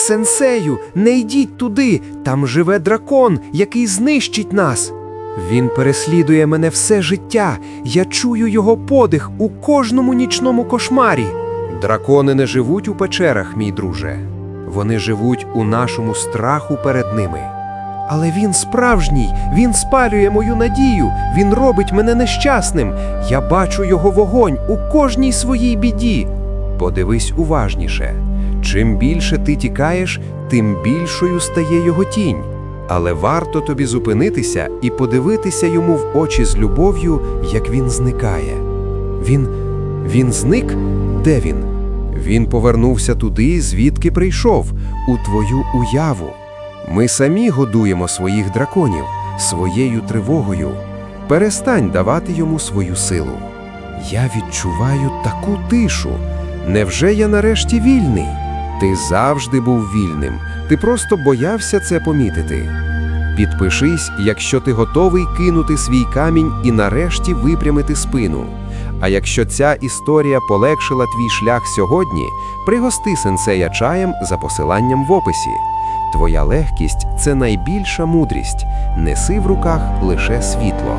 Сенсею, не йдіть туди, там живе дракон, який знищить нас. Він переслідує мене все життя. Я чую його подих у кожному нічному кошмарі. Дракони не живуть у печерах, мій друже. Вони живуть у нашому страху перед ними. Але він справжній, він спалює мою надію, він робить мене нещасним. Я бачу його вогонь у кожній своїй біді. Подивись уважніше. Чим більше ти тікаєш, тим більшою стає його тінь. Але варто тобі зупинитися і подивитися йому в очі з любов'ю, як він зникає. Він. він зник? Де він? Він повернувся туди, звідки прийшов, у твою уяву. Ми самі годуємо своїх драконів своєю тривогою. Перестань давати йому свою силу. Я відчуваю таку тишу. Невже я нарешті вільний? Ти завжди був вільним. Ти просто боявся це помітити. Підпишись, якщо ти готовий кинути свій камінь і нарешті випрямити спину. А якщо ця історія полегшила твій шлях сьогодні, пригости сенсея чаєм за посиланням в описі. Твоя легкість це найбільша мудрість. Неси в руках лише світло.